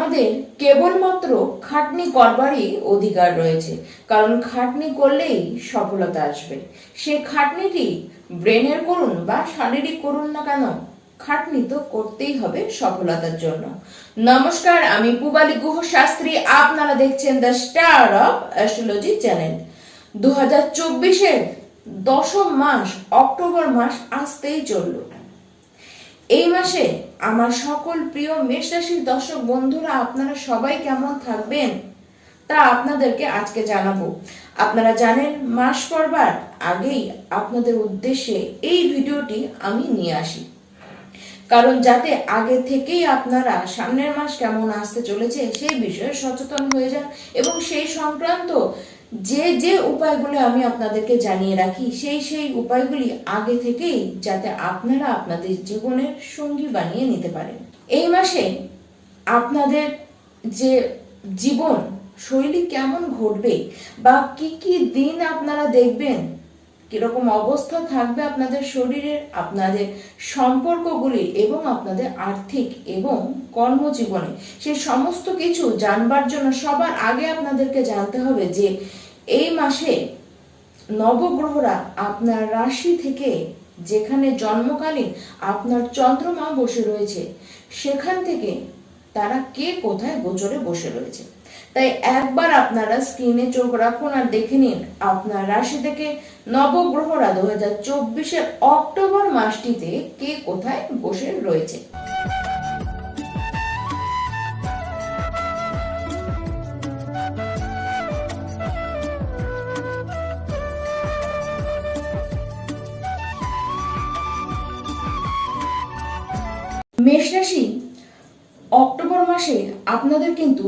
আমাদের কেবলমাত্র খাটনি করবারই অধিকার রয়েছে। কারণ খাটনি করলেই সফলতা আসবে। সে খাটনিটি ব্রেনের করুন বা শারীরিক করুন না কেন, খাটনি তো করতেই হবে সফলতার জন্য। নমস্কার, আমি পুবালি গুহ শাস্ত্রী আপনারা দেখছেন the star of astrology channel. দু হাজার চব্বিশের দশম মাস, অক্টোবর মাস আসতেই চলল। এই মাসে আমার সকল প্রিয় মেষ রাশির দর্শক বন্ধুরা, আপনারা সবাই কেমন থাকবেন? তা আপনাদেরকে আজকে জানাব। আপনারা জানেন, মাস পড়বার আগেই আপনাদের উদ্দেশ্যে এই ভিডিওটি আমি নিয়ে আসি। কারণ যাতে আগে থেকেই আপনারা সামনের মাস কেমন আসতে চলেছে, সেই বিষয়ে সচেতন হয়ে যান এবং সেই সংক্রান্ত যে যে উপায়গুলো আমি আপনাদেরকে জানিয়ে রাখি, সেই সেই উপায়গুলি আগে থেকেই যাতে আপনারা আপনাদের জীবনের সঙ্গী বানিয়ে নিতে পারেন। এই মাসে আপনাদের যে জীবন, শৈলী কেমন ঘটবে বা কি কি দিন আপনারা দেখবেন কীরকম অবস্থা থাকবে আপনাদের শরীরের, আপনাদের সম্পর্কগুলি এবং আপনাদের আর্থিক এবং কর্মজীবনে। সেই সমস্ত কিছু জানবার জন্য সবার আগে আপনাদেরকে জানতে হবে যে এই মাসে নবগ্রহরা আপনার রাশি থেকে যেখানে জন্মকালীন আপনার চন্দ্রমা বসে রয়েছে, সেখান থেকে তারা কে কোথায় গোচরে বসে রয়েছে? তাই একবার আপনারা স্ক্রিনে চোখ রাখুন আর দেখে নিন, আপনার রাশি থেকে নবগ্রহরা দু হাজার চব্বিশের অক্টোবর মাসটিতে কে কোথায় বসে রয়েছে। মেষ রাশি, অক্টোবর মাসে আপনাদের কিন্তু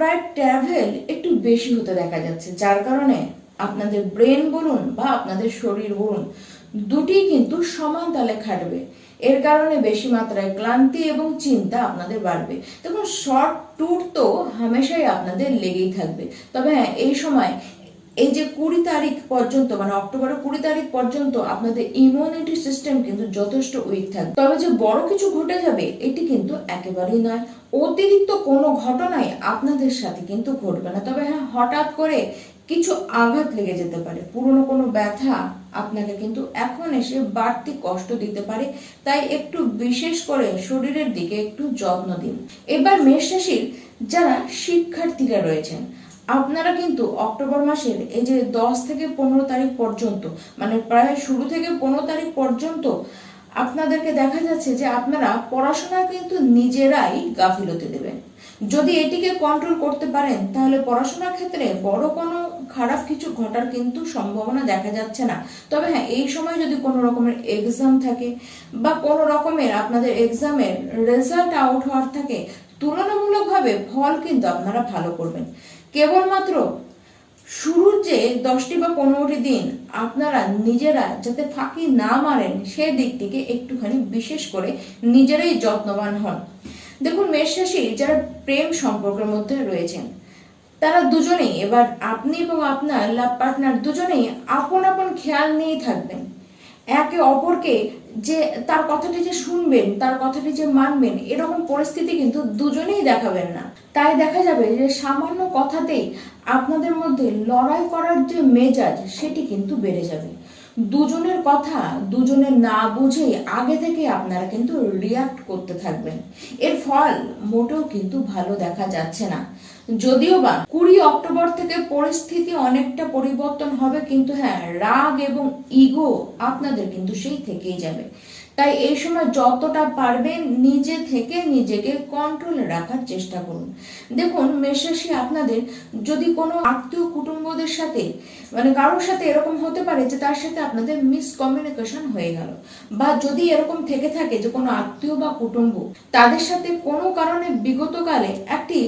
প্রায় ট্যাভেল একটু বেশি হতে দেখা যাচ্ছে, যার কারণে আপনাদের ব্রেন বলুন বা আপনাদের শরীর বলুন, দুটি কিন্তু সমান তালে খাটবে। এর কারণে বেশি মাত্রায় ক্লান্তি এবং চিন্তা আপনাদের বাড়বে। দেখুন শর্ট ট্যুর তো হামেশাই আপনাদের লেগেই থাকবে। তবে হ্যাঁ এই সময় এই যে কুড়ি তারিখ পর্যন্ত মানে অক্টোবরের কুড়ি তারিখ পর্যন্ত আপনাদের ইমিউনিটি সিস্টেম কিন্তু যথেষ্ট উইক থাকবে তবে যে বড় কিছু ঘটে যাবে, এটি কিন্তু একেবারেই নয়। অতিরিক্ত কোনো ঘটনাই আপনাদের সাথে কিন্তু ঘটবে না। তবে হ্যাঁ হঠাৎ করে কিছু আঘাত লেগে যেতে পারে। পুরনো কোনো ব্যথা আপনাকে কিন্তু এখন এসে বাড়তি কষ্ট দিতে পারে। তাই একটু বিশেষ করে শরীরের দিকে একটু যত্ন দিন। এবার মেষ রাশির যারা শিক্ষার্থীরা রয়েছেন আপনারা কিন্তু অক্টোবর মাসের এই যে দশ থেকে পনেরো তারিখ পর্যন্ত মানে প্রায় শুরু থেকে পনেরো তারিখ পর্যন্ত আপনাদেরকে দেখা যাচ্ছে যে আপনারা পড়াশোনা কিন্তু নিজেরাই গাফিলতি দেবেন। যদি এটিকে কন্ট্রোল করতে পারেন, তাহলে পড়াশোনার ক্ষেত্রে বড় কোনো খারাপ কিছু ঘটার কিন্তু সম্ভাবনা দেখা যাচ্ছে না। তবে হ্যাঁ এই সময় যদি কোনো রকমের এক্সাম থাকে বা কোনো রকমের আপনাদের এক্সামের রেজাল্ট আউট হওয়ার থাকে তুলনামূলকভাবে ফল কিন্তু আপনারা ভালো করবেন। কেবলমাত্র শুরুর যে দশটি বা পনেরোটি দিন আপনারা নিজেরা যাতে ফাঁকি না মারেন সেই দিকটিকে একটুখানি বিশেষ করে নিজেরাই যত্নবান হন। দেখুন, মেষ রাশি যারা প্রেম সম্পর্কের মধ্যে রয়েছেন, তারা দুজনেই, এবার আপনি এবং আপনার লাভ পার্টনার দুজনেই আপন আপন খেয়াল নিয়েই থাকবেন। একে অপরকে যে তার কথাটি যে শুনবেন, তার কথাটি যে মানবেন, এরকম পরিস্থিতি কিন্তু দুজনেই দেখাবেন না। তাই দেখা যাবে যে সামান্য কথাতেই আপনাদের মধ্যে লড়াই করার যে মেজাজ, সেটি কিন্তু বেড়ে যাবে। দুজনের কথা দুজনে না বুঝেই আগে থেকে আপনারা কিন্তু রিয়াক্ট করতে থাকবেন। এর ফল মোটেও কিন্তু ভালো দেখা যাচ্ছে না। যদিও বা কুড়ি অক্টোবর থেকে পরিস্থিতি অনেকটা পরিবর্তন হবে, কিন্তু হ্যাঁ রাগ এবং ইগো আপনাদের কিন্তু সেই থেকেই যাবে। তাই এই সময় যতটা পারবেন নিজে থেকে নিজেকে কন্ট্রোলে রাখার চেষ্টা করুন। দেখুন, মেষরাশি আপনাদের যদি কোনো আত্মীয় কুটুম্বদের সাথে মানে কারোর সাথে এরকম হতে পারে যে তার সাথে আপনাদের মিসকমিউনিকেশন হয়ে গেল বা যদি এরকম থেকে থাকে যে কোনো আত্মীয় বা কুটুম্ব তাদের সাথে কোনো কারণে বিগতকালে একটি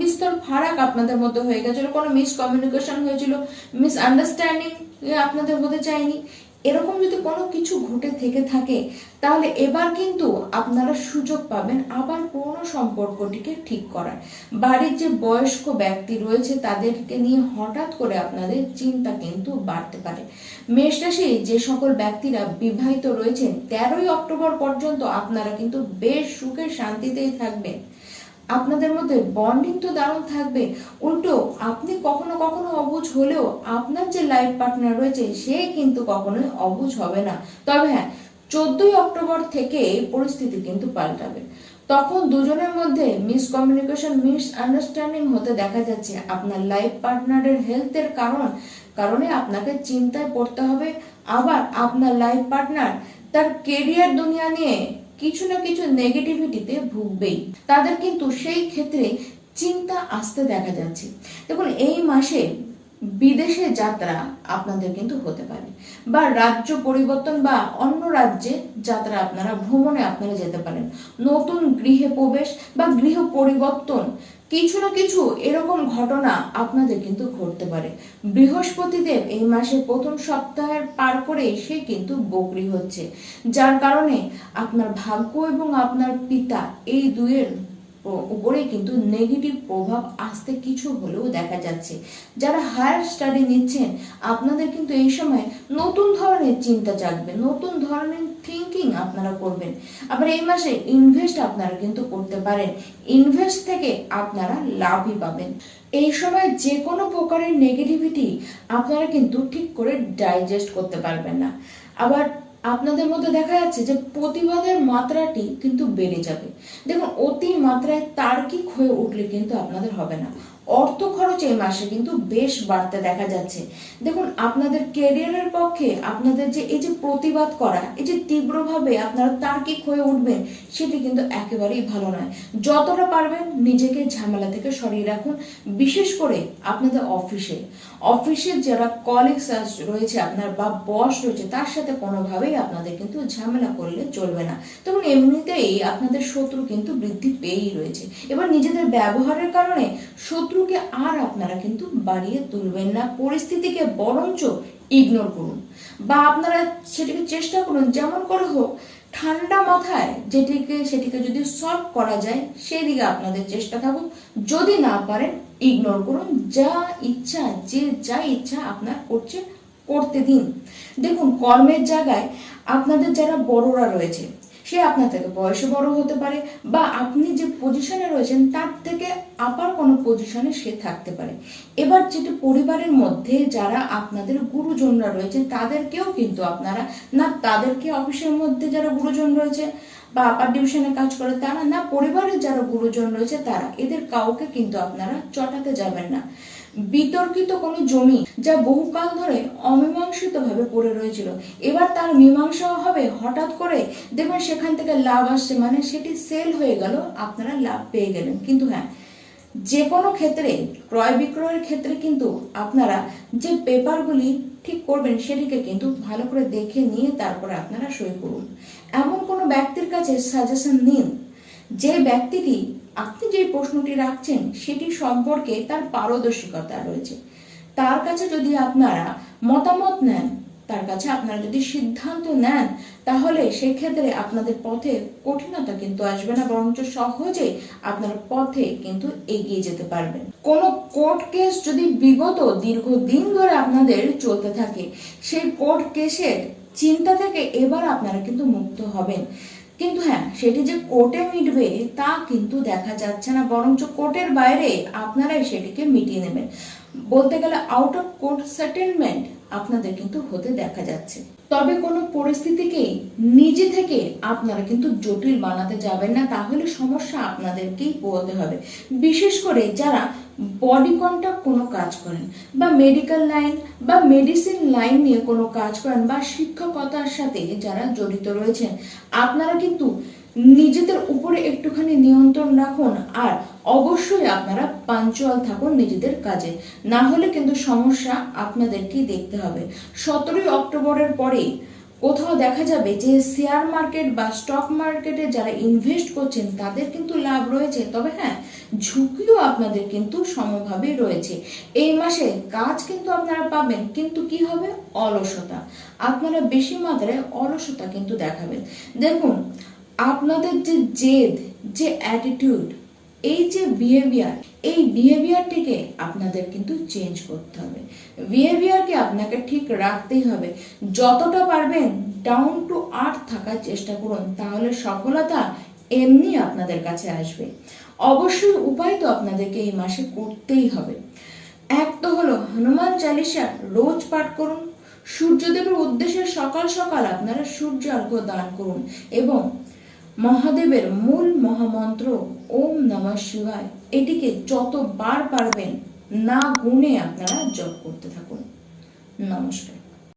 বিস্তর ফারাক আপনাদের মধ্যে হয়ে গেছিল, কোনো মিসকমিউনিকেশন হয়েছিল মিস আন্ডারস্ট্যান্ডিং আপনাদের মধ্যে চাইনি এরকম যদি কোনো কিছু ঘটে থেকে থাকে, তাহলে এবার কিন্তু আপনারা সুযোগ পাবেন আবার পুরনো সম্পর্কটিকে ঠিক করার। বাড়ির যে বয়স্ক ব্যক্তি রয়েছে, তাদেরকে নিয়ে হঠাৎ করে আপনাদের চিন্তা কিন্তু বাড়তে পারে। মেষ রাশি যে সকল ব্যক্তিরা বিবাহিত রয়েছেন, তেরোই অক্টোবর পর্যন্ত আপনারা কিন্তু বেশ সুখে শান্তিতেই থাকবেন। আপনাদের মধ্যে বন্ডিং তো দারুণ থাকবে। উল্টো, আপনি কখনো কখনো অবুঝ হলেও আপনার যে লাইফ পার্টনার রয়েছে, সে কিন্তু কখনোই অবুঝ হবে না। তবে হ্যাঁ চোদ্দই অক্টোবর থেকে পরিস্থিতি কিন্তু পাল্টাবে। তখন দুজনের মধ্যে মিসকমিউনিকেশন মিস আন্ডারস্ট্যান্ডিং হতে দেখা যাচ্ছে। আপনার লাইফ পার্টনারের হেলথের কারণ, কারণে আপনাকে চিন্তায় পড়তে হবে। আবার আপনার লাইফ পার্টনার তার কেরিয়ার দুনিয়া নিয়ে কিছু না কিছু নেগেটিভিটিতে ভুগবেই। তাদের কিন্তু সেই ক্ষেত্রে চিন্তা আসতে দেখা যাচ্ছে। দেখুন, এই মাসে বিদেশে যাত্রা আপনাদের কিন্তু হতে পারে বা রাজ্য পরিবর্তন বা অন্য রাজ্যে যাত্রা আপনারা, ভ্রমণে আপনারা যেতে পারেন। নতুন গৃহে প্রবেশ বা গৃহ পরিবর্তন কিছু না কিছু এরকম ঘটনা আপনাদের কিন্তু ঘটতে পারে। বৃহস্পতিদেব এই মাসের প্রথম সপ্তাহের পার করে সে কিন্তু বকরি হচ্ছে। যার কারণে আপনার ভাগ্য এবং আপনার পিতা এই দুয়ের উপরে কিন্তু নেগেটিভ প্রভাব আসতে কিছু হলেও দেখা যাচ্ছে। যারা হায়ার স্টাডি নিচ্ছেন, আপনাদের কিন্তু এই সময় নতুন ধরনের চিন্তা জাগবে, নতুন ধরনের থিঙ্কিং আপনারা করবেন। আবার এই মাসে ইনভেস্ট আপনারা কিন্তু করতে পারেন। ইনভেস্ট থেকে আপনারা লাভই পাবেন। এই সময় যে কোনো প্রকারের নেগেটিভিটি আপনারা কিন্তু ঠিক করে ডাইজেস্ট করতে পারবেন না। আবার আপনাদের মধ্যে দেখা যাচ্ছে যে প্রতিবাদের মাত্রাটি কিন্তু বেড়ে যাবে। দেখুন অতি মাত্রায় তার্কিক হয়ে উঠলে কিন্তু আপনাদের হবে না। অর্থ খরচ এই মাসে কিন্তু বেশ বাড়তে দেখা যাচ্ছে। দেখুন, আপনাদের ক্যারিয়ারের পক্ষে আপনাদের যে এই যে প্রতিবাদ করা, এই যে তীব্রভাবে আপনারা তার্কিক হয়ে উঠবেন, সেটি কিন্তু একেবারেই ভালো নয়। যতটা পারবেন নিজেকে ঝামেলা থেকে সরিয়ে রাখুন, বিশেষ করে আপনাদের অফিসে। অফিসের যারা কলিগস রয়েছে, আপনার বা বস রয়েছে, তার সাথে কোনোভাবেই আপনাদের কিন্তু ঝামেলা করলে চলবে না। তখন এমনিতেই আপনাদের শত্রু কিন্তু বৃদ্ধি পেয়েই রয়েছে। এবার নিজেদের ব্যবহারের কারণে শত্রুকে আর আপনারা কিন্তু বাড়িয়ে তুলবেন না। পরিস্থিতিকে বরঞ্চ ইগনোর করুন। বা আপনারা সেটিকে চেষ্টা করুন, যেমন করে হোক, ঠান্ডা মাথায় যেটিকে, সেটিকে যদি সলভ করা যায়, সেদিকে আপনাদের চেষ্টা থাকুক। যদি না পারেন ইগনোর করুন। যা ইচ্ছা, যে যা ইচ্ছা আপনার করছে, করতে দিন। দেখুন, কর্মের জায়গায় আপনাদের যারা বড়রা রয়েছে সে আপনার থেকে বয়সে বড় হতে পারে বা আপনি যে পজিশনে রয়েছেন, তার থেকে আপার কোনো পজিশনে সে থাকতে পারে। এবার যেটি পরিবারের মধ্যে যারা আপনাদের গুরুজনরা রয়েছে, তাদেরকেও কিন্তু আপনারা, না, তাদেরকে অফিসের মধ্যে যারা গুরুজন রয়েছে বা আপার ডিভিশনে কাজ করে, তারা না পরিবারের যারা গুরুজন রয়েছে তারা, এদের কাউকে কিন্তু আপনারা চটাতে যাবেন না। বিতর্কিত কোনো জমি যা বহুকাল ধরে অমীমাংসিত ভাবে পড়ে রয়েছিল, এবার তার মীমাংসা হবে। হঠাৎ করে দেখবেন সেখান থেকে লাভ আসছে মানে সেটি সেল হয়ে গেল, আপনারা লাভ পেয়ে গেলেন। কিন্তু হ্যাঁ যে কোনো ক্ষেত্রে, ক্রয় বিক্রয়ের ক্ষেত্রে কিন্তু আপনারা যে পেপারগুলি ঠিক করবেন সেটিকে কিন্তু ভালো করে দেখে নিয়ে তারপরে আপনারা সই করুন। এমন কোনো ব্যক্তির কাছে সাজেশন নিন, যে ব্যক্তিটি আপনি যে প্রশ্নটি রাখছেন সেটি সম্পর্কে তার পারদর্শিকতা রয়েছে। তার কাছে যদি আপনারা মতামত নেন তার কাছে আপনারা যদি সিদ্ধান্ত নেন, তাহলে সেক্ষেত্রে আপনাদের পথে কঠিনতা কিন্তু আসবে না, বরঞ্চ সহজে আপনার পথে কিন্তু এগিয়ে যেতে পারবেন। কোন কোর্ট কেস যদি বিগত দীর্ঘদিন ধরে আপনাদের চলতে থাকে, সেই কোর্ট কেসের চিন্তা থেকে এবার আপনারা কিন্তু মুক্ত হবেন। কিন্তু হ্যাঁ সেটি যে কোর্টে মিটবে তা কিন্তু দেখা যাচ্ছে না, বরঞ্চ কোর্টের বাইরে আপনারাই সেটিকে মিটিয়ে নেবেন। বলতে গেলে আউট অফ কোর্ট সেটেলমেন্ট আপনাদের কিন্তু হতে দেখা যাচ্ছে। তবে কোনো পরিস্থিতিকেই নিজে থেকে আপনারা কিন্তু জটিল বানাতে যাবেন না, তাহলে সমস্যা আপনাদেরকেই পোহাতে হবে। বিশেষ করে যারা বডি কন্ট্যাক্ট কোনো কাজ করেন বা মেডিকেল লাইন বা মেডিসিন লাইন নিয়ে কোনো কাজ করেন বা শিক্ষকতার সাথে যারা জড়িত রয়েছেন, আপনারা কিন্তু নিজেদের উপরে একটুখানি নিয়ন্ত্রণ রাখুন আর অবশ্যই আপনারা পাঞ্চুয়াল থাকুন নিজেদের কাজে। না হলে কিন্তু সমস্যা আপনাদেরকেই দেখতে হবে। সতেরোই অক্টোবরের পরে কোথাও দেখা যাবে যে শেয়ার মার্কেট বা স্টক মার্কেটে যারা ইনভেস্ট করছেন, তাদের কিন্তু লাভ রয়েছে। তবে হ্যাঁ ঝুঁকিও আপনাদের কিন্তু সমভাবেই রয়েছে। এই মাসে কাজ কিন্তু আপনারা পাবেন, কিন্তু কি হবে? অলসতা। আপনারা বেশি মাত্রায় অলসতা কিন্তু দেখাবেন। দেখুন, আপনাদের যে জেদ, যে অ্যাটিটিউড এই যে বিহেভিয়ার এই বিহেভিয়ারটিকে আপনাদের কিন্তু চেঞ্জ করতে হবে। বিহেভিয়ারকে আপনাকে ঠিক রাখতেই হবে। যতটা পারবেন ডাউন টু আর্থ থাকার চেষ্টা করুন, তাহলে সফলতা এমনি আপনাদের কাছে আসবে। অবশ্যই উপায় তো আপনাদেরকে এই মাসে করতেই হবে। এক তো হলো হনুমান চালিসা রোজ পাঠ করুন। সূর্যদেবের উদ্দেশ্যে সকাল সকাল আপনারা সূর্য অর্ঘ্য দান করুন এবং মহাদেবের মূল মহামন্ত্র, ওম নমঃ শিবায়। এটিকে যতবার পারবেন না গুণে আপনারা জপ করতে থাকুন। নমস্কার।